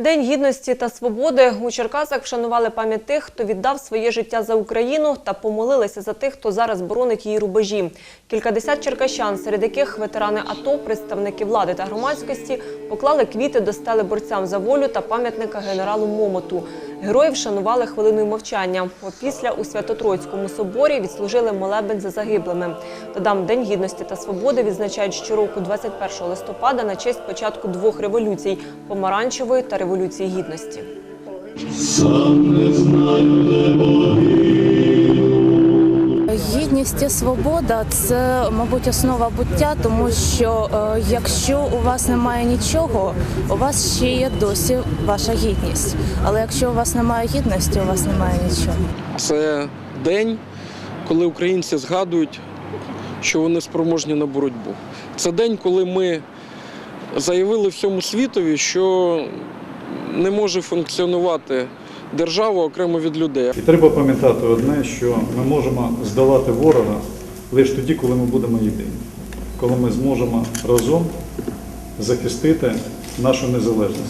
День гідності та свободи у Черкасах вшанували пам'ять тих, хто віддав своє життя за Україну та помолилися за тих, хто зараз боронить її рубежі. Кількадесят черкащан, серед яких ветерани АТО, представники влади та громадськості, поклали квіти до стели борцям за волю та пам'ятника генералу Момоту. Героїв вшанували хвилиною мовчання. Опісля у Свято-Троїцькому соборі відслужили молебень за загиблими. Додам День гідності та свободи відзначають щороку 21 листопада на честь початку двох революцій помаранчевої та революції гідності. Гідність і свобода це, мабуть, основа буття, тому що е, якщо у вас немає нічого, у вас ще є досі ваша гідність. Але якщо у вас немає гідності, у вас немає нічого. Це день, коли українці згадують, що вони спроможні на боротьбу. Це день, коли ми заявили всьому світові, що не може функціонувати держава окремо від людей. І треба пам'ятати одне, що ми можемо здолати ворога лише тоді, коли ми будемо єдині, коли ми зможемо разом захистити нашу незалежність.